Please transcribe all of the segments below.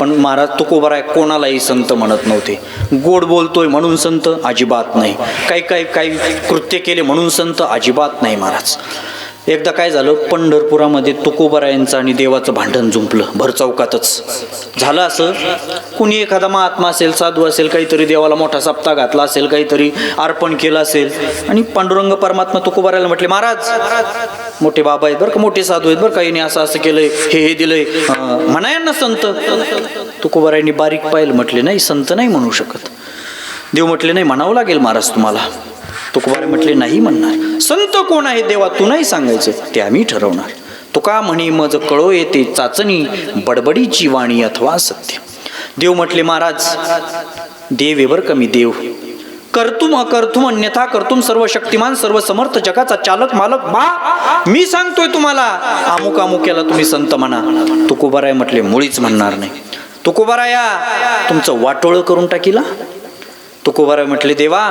पण महाराज तुकोबाराय कोणालाही संत म्हणत नव्हते. गोड बोलतोय म्हणून संत अजिबात नाही. काही काही काही कृत्य केले म्हणून संत अजिबात नाही महाराज. एकदा काय झालं पंढरपुरामध्ये तुकोबरायांचं आणि देवाचं भांडण जुंपलं भरचौकातच झालं असं कुणी एखादा महात्मा असेल साधू असेल काहीतरी देवाला मोठा सप्ताह घातला असेल काहीतरी अर्पण केलं असेल आणि पांडुरंग परमात्मा तुकोबरायला म्हटले महाराज मोठे बाबा आहेत बरं का मोठे साधू आहेत बरं काही असं असं केलंय हे हे दिलंय. अं, म्हणाय ना संत. तुकोबरायांनी बारीक पाहिलं म्हटले नाही संत नाही म्हणू शकत. देव म्हटले नाही म्हणावं लागेल महाराज तुम्हाला. तुकोबारे म्हटले नाही म्हणणार. संत कोण आहे देवा तू नाही सांगायचं. ते आम्ही ठरवणार. तुका म्हणे मज कळो येते चाचणी बडबडीची वाणी अथवा सत्य. देव म्हटले महाराज देव आहे कमी देव. कर्तुम अकर्तुम अन्यथा कर्तुम सर्व शक्तिमान सर्व समर्थ जगाचा चालक मालक बा मी सांगतोय तुम्हाला. अमुक अमुक याला तुम्ही संत म्हणा. तुकोबाराय म्हटले मुळीच म्हणणार नाही. तुकोबाराया तुमचं वाटोळं करून टाकीला. तुकोबाराय म्हटले देवा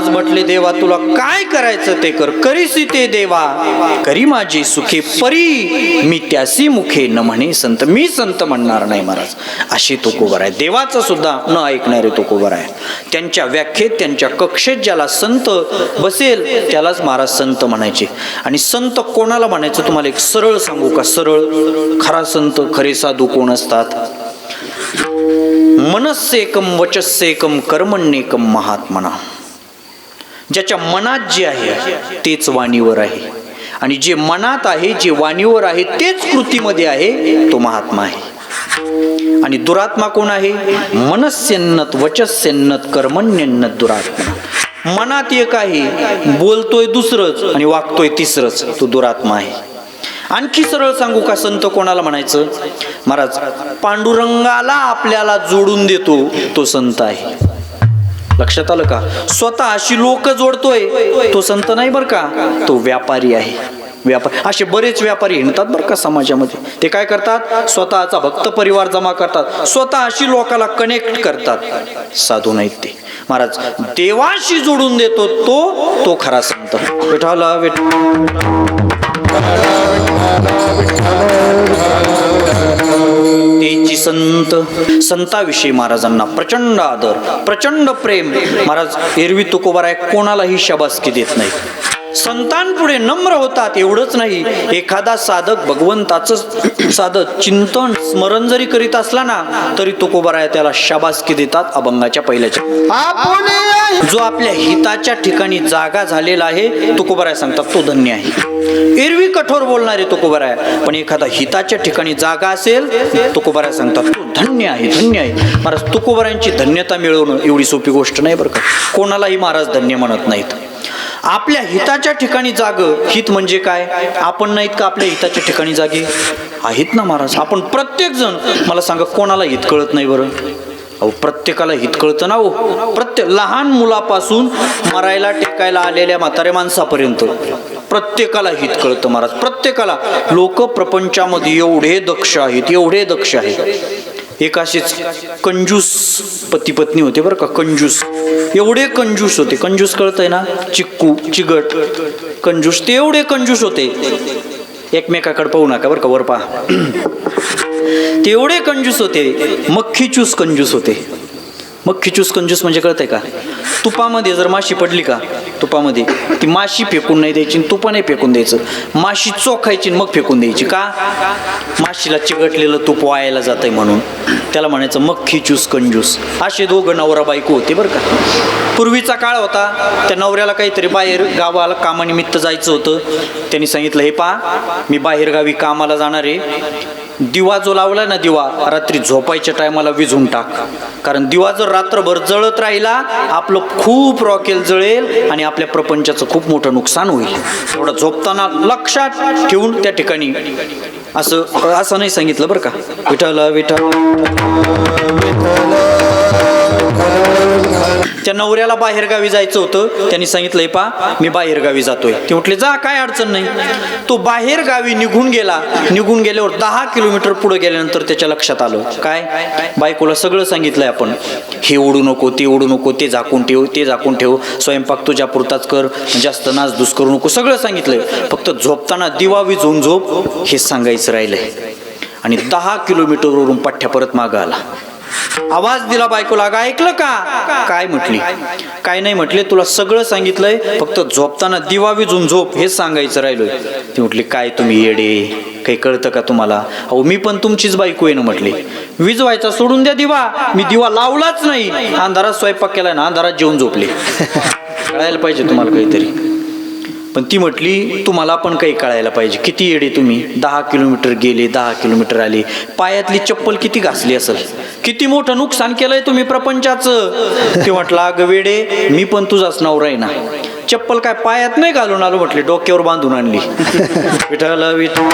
महाराज म्हटले देवा तुला काय करायचं ते कर. करीसी ते देवा. करी माझी सुखे परी. मी त्यासी मुखे न म्हणे संत. मी संत म्हणणार नाही महाराज. अशी तुकोबर आहे. देवाचं सुद्धा न ऐकणारे तुकोबर आहे त्यांच्या व्याख्येत त्यांच्या कक्षेत ज्याला संत बसेल त्यालाच महाराज संत म्हणायचे. आणि संत कोणाला म्हणायचं तुम्हाला एक सरळ सांगू का? सरळ. खरा संत खरे साधू कोण असतात? मनस्सेकम वचस्सेकम कर्मण्येकम महात्मना. ज्याच्या मनात जे आहे तेच वाणीवर आहे. आणि जे मनात आहे जे वाणीवर आहे तेच कृतीमध्ये आहे तो महात्मा आहे. आणि दुरात्मा कोण आहे? मनस्यन्नत वचस्यन्नत कर्मण्यन्नत दुरात्मा. मनात एक आहे बोलतोय दुसरंच आणि वागतोय तिसरंच तो दुरात्मा आहे. आणखी सरळ सांगू का संत कोणाला म्हणायचं? महाराज पांडुरंगाला आपल्याला जोडून देतो तो संत आहे. लक्षात आलं का? स्वतः अशी लोक जोडतोय. तो संत नाही बरं का? तो व्यापारी आहे. व्यापार असे बरेच व्यापारी हिंडतात बरं का समाजामध्ये. ते काय करतात? स्वतःचा भक्त परिवार जमा करतात. स्वतः अशी लोकाला कनेक्ट करतात. साधू नाहीत ते. महाराज देवाशी जोडून देतो तो तो खरा संत. विठाला विठ तेची संत. संताविषयी महाराजांना प्रचंड आदर प्रचंड प्रेम. महाराज एरवी तुकोबाराय कोणालाही शबासकी देत नाही संतांपुढे नम्र होतात एवढंच नाही. एखादा साधक भगवंताचं साधक चिंतन स्मरण जरी करीत असला ना तरी तुकोबाराय त्याला शाबासकी देतात अभंगाच्या पहिल्याच्या. जो आपल्या हिताच्या ठिकाणी जागा झालेला आहे तुकोबाराय सांगतात तो धन्य आहे. एरवी कठोर बोलणारे तुकोबाराय पण एखादा हिताच्या ठिकाणी जागा असेल तुकोबाराय सांगतात तो धन्य आहे धन्य आहे. महाराज तुकोबारायांची धन्यता मिळवणं एवढी सोपी गोष्ट नाही बरं का. कोणालाही महाराज धन्य म्हणत नाहीत. आपल्या हिताच्या ठिकाणी जाग हित म्हणजे काय? आपण नाहीत का आपल्या हिताच्या ठिकाणी जागे? आहेत ना महाराज. आपण प्रत्येक जण मला सांगा कोणाला हित कळत नाही बरं? अहो प्रत्येकाला हित कळतं ना हो प्रत्येक लहान मुलापासून मरायला टेकायला आलेल्या म्हाताऱ्या माणसापर्यंत प्रत्येकाला हित कळतं महाराज. प्रत्येकाला. लोक प्रपंचामध्ये एवढे दक्ष आहेत एवढे दक्ष आहेत. एक असेच कंजूस पती पत्नी होते बरं का कंजूस. एवढे कंजूस होते. कंजूस कळतंय ना? चिक्कू चिगट. कंजूस ते एवढे कंजूस होते. एकमेकाकडे पाहू नका बरं का वर पहा. ते एवढे कंजूस होते. मख्खी चूस कंजूस होते. मग खिचूस कंजूस म्हणजे कळतंय का? तुपामध्ये जर माशी पडली का तुपामध्ये ती माशी फेकून नाही द्यायची आणि तुपाने फेकून द्यायचं. माशी चोखायची आणि मग फेकून द्यायची. का? माशीला चिकटलेलं तूप वायाला जात आहे म्हणून. त्याला म्हणायचं मग चूस कंजूस. असे दोघं नवरा बायको होते बरं का. पूर्वीचा काळ होता त्या नवऱ्याला काहीतरी बाहेर गावाला कामानिमित्त जायचं होतं. त्यांनी सांगितलं हे पा मी बाहेरगावी कामाला जाणार आहे. दिवा जो लावला ना दिवा रात्री झोपायच्या टायमाला विझून टाक. कारण दिवा जर रात्रभर जळत राहिला आपलं खूप रॉकेल जळेल आणि आपल्या प्रपंचाचं खूप मोठं नुकसान होईल. एवढं झोपताना लक्षात ठेवून त्या ठिकाणी असं असं नाही सांगितलं बरं का. विठल विठल त्या नवऱ्याला बाहेरगावी जायचं होतं. त्यांनी सांगितलंय पा मी बाहेरगावी जातोय. ते म्हटले जा काय अडचण नाही. तो बाहेरगावी निघून गेला. निघून गेल्यावर दहा किलोमीटर पुढे गेल्यानंतर त्याच्या लक्षात आलं. काय? बायकोला सगळं सांगितलंय आपण. हे ओढू नको ते ओढू नको ते झाकून ठेव ते झाकून ठेव. स्वयंपाक तुझ्या पुरताच कर. जास्त नाचधूस करू नको. सगळं सांगितलंय. फक्त झोपताना दिवा विझून झोप हे सांगायचं राहिलंय. आणि दहा किलोमीटरवरून पठ्ठ्या परत मागं आला. आवाज दिला बायकोला अगं ऐकलं का? काय म्हटली? काय नाही म्हटले तुला सगळं सांगितलंय फक्त झोपताना दिवा विजून झोप हेच सांगायचं राहिलोय. ती म्हटली काय तुम्ही येडे? काही कळतं का तुम्हाला? अहो मी पण तुमचीच बायको आहे ना म्हटली. विजवायचा सोडून द्या दिवा. मी दिवा लावलाच नाही. अंधारात स्वयंपाक केलाय ना अंधारात जेवून झोपले. कळायला पाहिजे तुम्हाला काहीतरी. पण ती म्हटली तुम्हाला पण काही कळायला पाहिजे. किती येडे तुम्ही? दहा किलोमीटर गेले दहा किलोमीटर आले. पायातली चप्पल किती घासली असेल? किती मोठं नुकसान केलंय तुम्ही प्रपंचाचं? ते म्हटलं अगं वेडे मी पण तुझाच नवरा आहे ना. चप्पल काय पायात नाही घालून आलो? म्हटले डोक्यावर बांधून आणली. विठ्ठल विठ्ठल.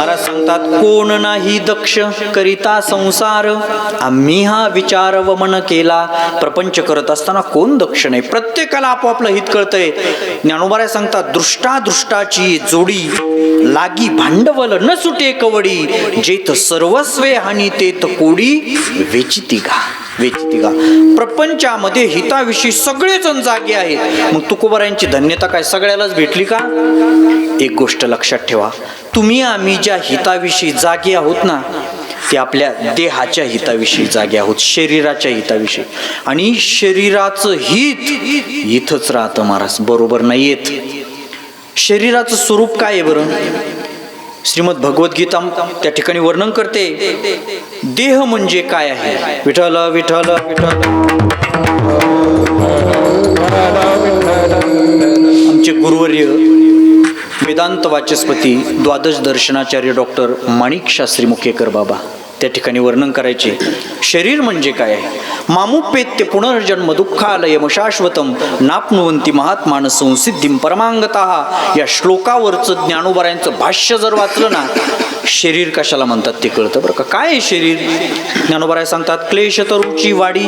महाराज सांगतात कोण नाही दक्ष करिता संसार? आम्ही हा विचार व मन केला. प्रपंच करत असताना कोण दक्ष नाही? प्रत्येकाला आपोआपलं हित कळतंय. ज्ञानोबाऱ्या सांगतात दृष्टा दृष्टाची जोडी लागी भांडवल न सुटे कवडी. जेत सर्वस्वे हानी तेत कोडी वेचिती घा. वेचिती प्रपंचामध्ये हिताविषयी सगळेजण जागे आहेत. मग तुकोबारायांची धन्यता काय सगळ्यालाच भेटली का? एक गोष्ट लक्षात ठेवा. तुम्ही आम्ही ज्या हिताविषयी जागे आहोत ना ते आपल्या देहाच्या हिताविषयी जागे आहोत शरीराच्या हिताविषयी. आणि शरीराचं हित इथंच राहतं महाराज बरोबर नाही येत शरीराचं स्वरूप काय आहे बरं? श्रीमद भगवद्गीता त्या ठिकाणी वर्णन करते देह म्हणजे काय आहे? विठ्ठल विठ्ठल विठ्ठल. आमचे गुरुवर्य वेदांत वाचस्पती द्वादश दर्शनाचार्य डॉक्टर माणिक शास्त्री मुखेकर बाबा त्या ठिकाणी वर्णन करायचे शरीर म्हणजे काय आहे? मामुपेत्य पुनर्जन्म दुःखालयम शाश्वतम नापनुवंती महात्मान संसिद्धीम परमांगत. या श्लोकावरचं ज्ञानोबरायांचं भाष्य जर वाचलं ना शरीर कशाला म्हणतात ते कळतं बरं का? काय आहे शरीर? ज्ञानोबराय सांगतात क्लेशतरुची वाडी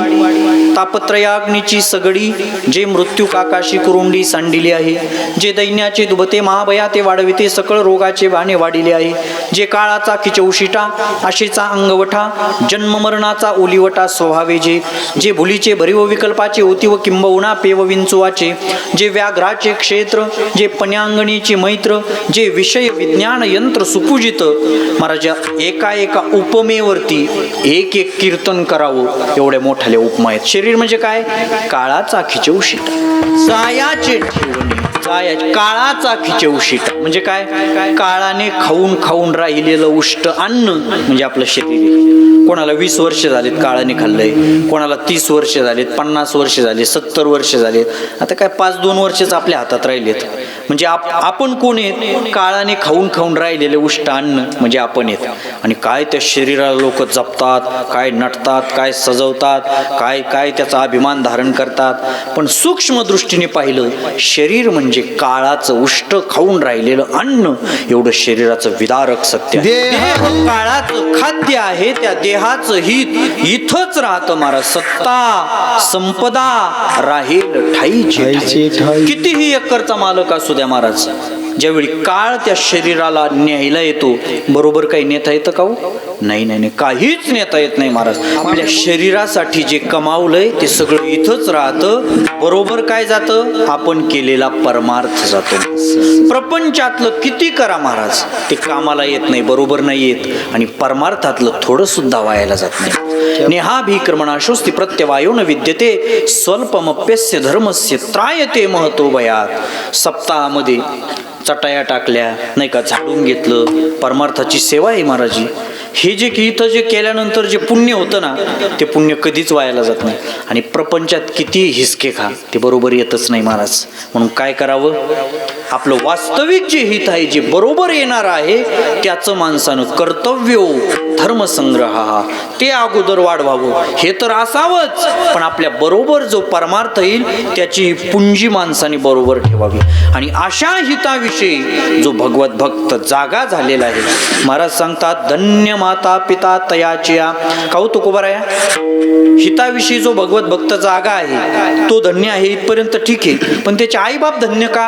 तापत्रयाग्नीची सगडी जे मृत्यू काकाशी कुरुंडी सांडिली आहे जे दैन्याचे दुबते महाभया ते वाढविते सकळ रोगाचे बाणे वाढिले आहे जे काळाचा किचौशिटा आशेचा अंगवठा जन्ममरणाचा ओलिवटा स्वभावे जे जे भुलीचे भरीव विकल्पाचे होती व किंबहुना पेव विंचुवाचे जे व्याघ्राचे क्षेत्र जे पण्यांगणीचे मैत्र जे विषय विज्ञान यंत्र सुपूजित महाराज एका एका उपमेवरती एक एक कीर्तन करावं. एवढ्या मोठ्याल्या उपमा आहेत. शरीर म्हणजे काय? काळाचा खिचवशीट. सायाचे ठेवणे. काय काळाचा खिचवशीट म्हणजे काय? काळाने खाऊन खाऊन राहिलेलं उष्ट अन्न म्हणजे आपलं शरीर. कोणाला वीस वर्ष झालेत काळाने खाल्लंय कोणाला तीस वर्ष झालेत पन्नास वर्ष झाले सत्तर वर्ष झालेत. आता काय पाच दोन वर्षच आपल्या हातात राहिलेत. म्हणजे आप आपण कोण आहेत? काळाने खाऊन खाऊन राहिलेले उष्ट अन्न म्हणजे आपण येत आणि काय त्या शरीराला लोक जपतात काय नटतात काय सजवतात काय काय त्याचा अभिमान धारण करतात. पण सूक्ष्म दृष्टीने पाहिलं शरीर म्हणजे काळाचं उष्ट खाऊन राहिलेलं अन्न. एवढं शरीराचं विदारक सत्य काळाचं खाद्य आहे त्या देहाचं हित इथंच राहतं महाराज. सत्ता संपदा राहील ठाईची ठाईची ठाई. ठाई. कितीही एकरचा मालक असू द्या महाराज. ज्यावेळी काळ त्या शरीराला न्यायला येतो बरोबर काही नेता येतं का हो? नाही नाही नाही. काहीच नेता येत नाही महाराज. आपल्या शरीरासाठी जे कमावलंय ते सगळं इथंच राहतं. बरोबर काय जातं? आपण केलेला परमार्थ जातो. प्रपंचातलं किती करा महाराज? ते कामाला येत नाही बरोबर नाही येत. आणि परमार्थातलं थोडं सुद्धा वायाला जात नाही. नेहाभिक्रमणाशोस्ती प्रत्यवायो न विद्यते स्वल्पमप्यस्य धर्मस्य त्रायते महतो भयात. सप्ताहामध्ये चटाया टाकल्या नाही का झाडून घेतलं. परमार्थाची सेवा आहे महाराजी. हे जे की इथं जे केल्यानंतर जे पुण्य होतं ना ते पुण्य कधीच वायाला जात नाही. आणि प्रपंचात किती हिसके खा ते बरोबर येतच नाही महाराज. म्हणून काय करावं? आपलं वास्तविक जे हित आहे जे बरोबर येणार आहे त्याचं माणसानं कर्तव्य हो, धर्मसंग्रह ते अगोदर वाढवावं. हे तर असावंच पण आपल्या बरोबर जो परमार्थ येईल त्याची पुंजी माणसाने बरोबर ठेवावी. आणि अशा हिताविषयी जो भगवत भक्त जागा झालेला आहे महाराज सांगतात धन्य माता पिता तयाचिया काऊ तुकोबर आहे हिताविषयी जो भगवत भक्त जागा आहे तो धन्य आहे इथपर्यंत ठीक आहे. पण त्याचे आईबाप धन्य का?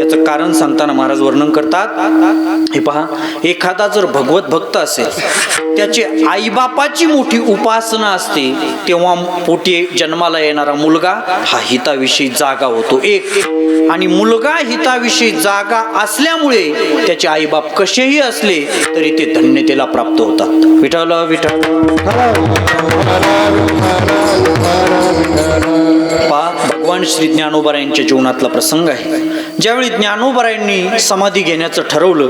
याचं कारण सांगताना महाराज वर्णन करतात. हे पहा एखादा जर भगवत भक्त असेल त्याची आईबापाची मोठी उपासना असते तेव्हा पोटी जन्माला येणारा मुलगा हा हिताविषयी जागा होतो एक. आणि मुलगा हिताविषयी जागा असल्यामुळे त्याचे आईबाप कसेही असले तरी ते धन्यतेला प्राप्त होतात. विठ्ठल विठ्ठल पा भगवान श्री ज्ञानोबरायांच्या जीवनातला प्रसंग आहे. ज्यावेळी ज्ञानोबरायांनी समाधी घेण्याचं ठरवलं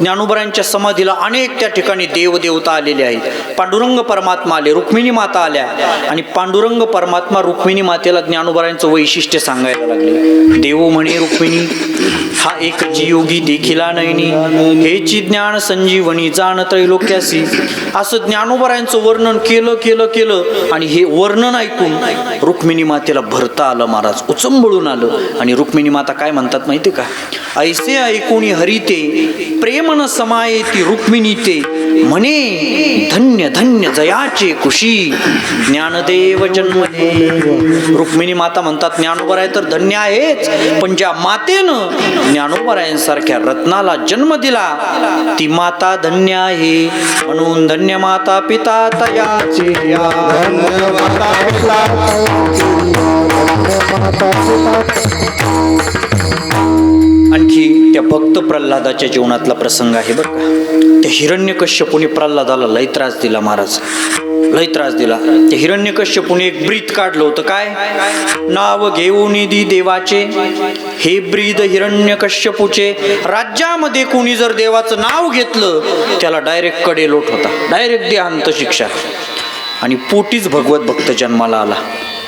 ज्ञानोबरायांच्या समाधीला अनेक त्या ठिकाणी देवदेवता आलेले आहेत. पांडुरंग परमात्मा आले रुक्मिणी माता आल्या आणि पांडुरंग परमात्मा रुक्मिणी मातेला ज्ञानोबरायांचं वैशिष्ट्य सांगायला लागले. देव म्हणे रुक्मिणी हा एक योगी देखिला नयनी. हेची ज्ञान संजीवनी जाण त्रैलोक्यासी. असं ज्ञानोबरायांचं वर्णन केलं केलं केलं आणि हे वर्णन ऐकून रुक्मिणी मातेला भरता आलं महाराज. उचंबळून आलं आणि रुक्मिणी माता काय म्हणतात माहिती का? ऐसे ऐकून हरिते प्रेमन समायेती रुक्मिणी ते म्हणे धन्य धन्य जयाचे कुशी ज्ञानदेव जन्मने रुक्मिणी माता म्हणतात ज्ञानोबराय तर धन्य आहेच पण ज्या मातेनं ज्ञानोबरायांसारख्या रत्नाला जन्म दिला ती माता धन्य आहे. म्हणून धन्य माता पिता तयाचे या. आणखी त्या भक्त प्रल्हादाच्या जीवनातला प्रसंग आहे बरं का. त्या हिरण्यकश्यपूने प्रल्हादाला लय त्रास दिला महाराज. लय त्रास दिला. त्या हिरण्यकश्यपूने एक ब्रीद काढलं होतं काय? नाव घेऊन दी देवाचे. हे ब्रीद हिरण्यकश्यपूचे. राज्यामध्ये कोणी जर देवाचं नाव घेतलं त्याला डायरेक्टकडे लोट होता. डायरेक्ट देहांत शिक्षा. आणि पोटीच भगवत भक्त जन्माला आला.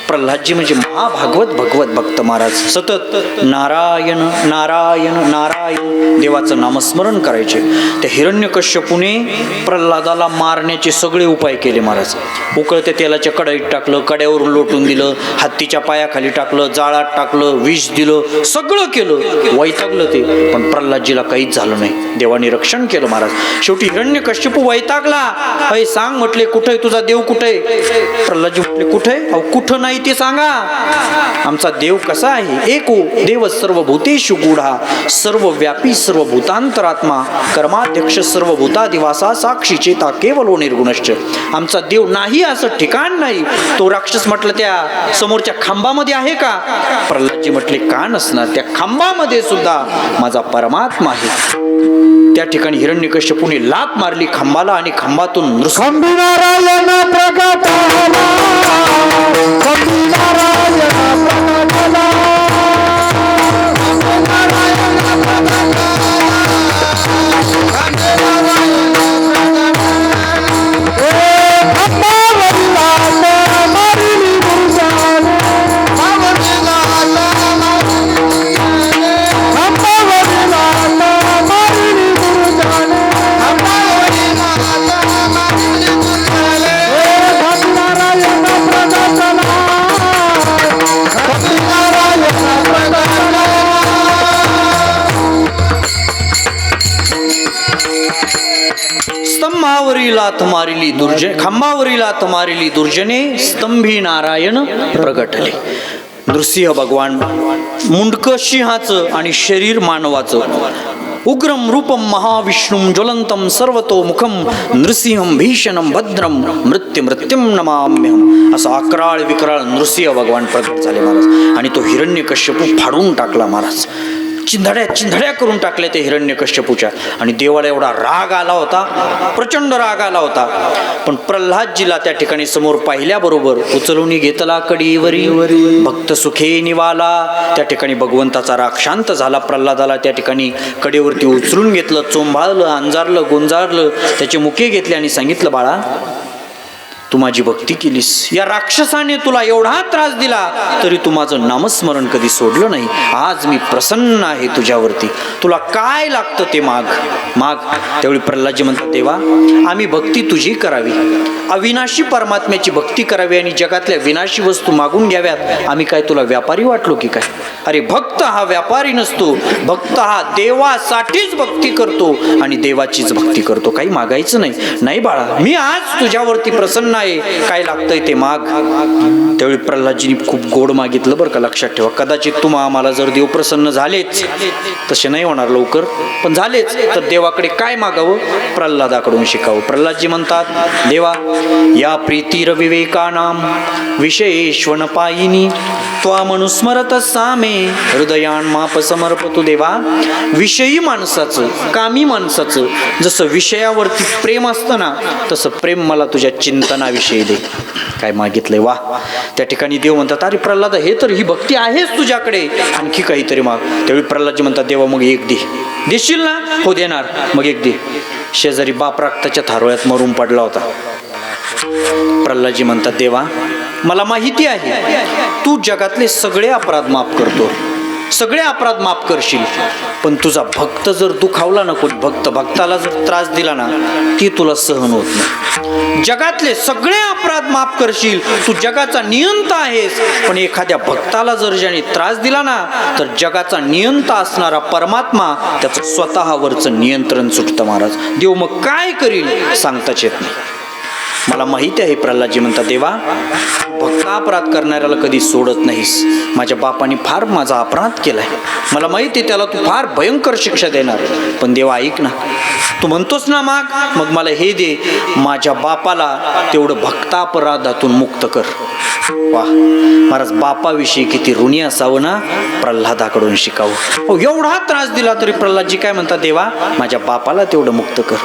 प्रल्हादजी म्हणजे महाभागवत भगवत भक्त महाराज. सतत नारायण नारायण नारायण देवाचं नामस्मरण करायचे. त्या हिरण्यकश्यपूने प्रल्हादाला मारण्याचे सगळे उपाय केले महाराज. उकळत्या तेलाच्या कढईत टाकलं कड्यावरून लोटून दिलं हत्तीच्या पायाखाली टाकलं जाळात टाकलं विष दिलं सगळं केलं. वैतागलं ते. पण प्रल्हादजीला काहीच झालं नाही. देवाने रक्षण केलं महाराज. शेवटी हिरण्यकश्यपू वैतागला. अय सांग म्हटले कुठे तुझा देव कुठे प्रल्हादजी म्हटले कुठे अहो कुठं नाही ते सांगा. आमचा देव कसा आहे? एको देव सर्व भूतेषु गुढा सर्व व्यापी सर्व भूतांतरात्मा कर्माध्यक्ष सर्व भूतादिवासा साक्षी चेता केवलो निर्गुणश्च. आमचा देव नाही असं ठिकाण नाही. तो राक्षस म्हटलं त्या समोरच्या खांबामध्ये आहे का? प्रल्हादजी म्हटले का नसणार? त्या खांबामध्ये सुद्धा माझा परमात्मा आहे. त्या ठिकाणी हिरण्यकश्यपूने लाप मारली खांबाला आणि खांबातून नृस स्तंभावरी लाथ मारिली दुर्जन खांबावरी लाथ मारिली दुर्जने स्तंभी नारायण प्रगटले. नृसिंह भगवान मुंडक सिंहाचं आणि शरीर मानवाचं. उग्रम रूपम महाविष्णुम ज्वलंतम सर्वतोमुखम नृसिंहम भीषणम भद्रम मृत्यू मृत्युम नमाम्यहम असं अकराळ विकराळ नृसिंह भगवान प्रकट झाले महाराज. आणि तो हिरण्यकश्यपू फाडून टाकला महाराज. चिंधड्या चिंधड्या करून टाकल्या ते हिरण्यकश्यपूच्या. आणि देवाला एवढा राग आला होता प्रचंड राग आला होता. पण प्रल्हादजीला त्या ठिकाणी समोर पाहिल्याबरोबर उचलून घेतला कडीवरी भक्त सुखे निवाला. त्या ठिकाणी भगवंताचा राग शांत झाला. प्रल्हादाला त्या ठिकाणी कडेवरती उचलून घेतलं चोंभाळलं अंजारलं गुंजारलं त्याचे मुके घेतले आणि सांगितलं बाळा तू माझी भक्ती केलीस. या राक्षसाने तुला एवढा त्रास दिला तरी तू माझं नामस्मरण कधी सोडलं नाही. आज मी प्रसन्न आहे तुझ्यावरती. तुला काय लागतं ते माग? माग त्यावेळी प्रल्हादजी म्हणतात देवा आम्ही भक्ती तुझी करावी. अविनाशी परमात्म्याची भक्ती करावी आणि जगातल्या विनाशी वस्तू मागून घ्याव्यात. आम्ही काय तुला व्यापारी वाटलो की काय? अरे भक्त हा व्यापारी नसतो. भक्त हा देवासाठीच भक्ती करतो आणि देवाचीच भक्ती करतो. काही मागायचं नाही. नाही बाळा मी आज तुझ्यावरती प्रसन्न आहे काय लागतंय ते माग? त्यावेळी प्रल्हादजीनी खूप गोड मागितलं बरं का लक्षात ठेवा. कदाचित तुम्हा आम्हाला जर देव प्रसन्न झालेच तसे नाही होणार लवकर पण झालेच. तर देवाकडे काय मागावं? प्रल्हादाकडून शिकावं. प्रल्हादजी म्हणतात देवा या प्रीती रविवेकानाम विशेषवन पायिनी त्वा मनुस्मरत सामे हृदयान माप समर्पतो देवा विषयी माणसाचं कामी माणसाचं जसं विषयावरती प्रेम असतं ना तसं प्रेम मला तुझ्या चिंतना चिंतनाविषयी दे. काय मागितलंय? वा. त्या ठिकाणी देव म्हणतात अरे प्रल्हाद हे तर ही भक्ती आहेच तुझ्याकडे. आणखी काहीतरी माग. त्यावेळी प्रल्हादजी म्हणतात देवा मग एक दे. देशील ना? हो देणार. मग एक दे. शेजारी बाप त्याच्या थारोळ्यात मरून पडला होता. प्रल्हादजी म्हणतात देवा मला माहिती आहे तू जगातले सगळे अपराध माफ करतो. सगळे अपराध माफ करशील. पण तुझा भक्त जर दुखावला ना कोणी भक्त भक्ताला जर त्रास दिला ना ती तुला सहन होत नाही. जगातले सगळे अपराध माफ करशील. तू जगाचा नियंता आहेस. पण एखाद्या भक्ताला जर ज्याने त्रास दिला ना तर जगाचा नियंता असणारा परमात्मा त्याचं स्वतःवरचं नियंत्रण सुटतं महाराज. देव मग काय करील सांगताच येत नाही. मला माहिती आहे प्रल्हादजी म्हणतात देवा भक्त अपराध करणाऱ्याला कधी सोडत नाहीस. माझ्या बापाने फार माझा अपराध केलाय. मला माहिती आहे त्याला तू फार भयंकर शिक्षा देणार. पण देवा ऐक ना. तू म्हणतोस ना माग मग मला हे दे. माझ्या बापाला तेवढं भक्तापराधातून मुक्त कर. वा महाराज बापाविषयी किती ऋणी असावं ना प्रल्हादाकडून शिकावं. हो एवढा त्रास दिला तरी प्रल्हादजी काय म्हणतात देवा माझ्या बापाला तेवढं मुक्त कर.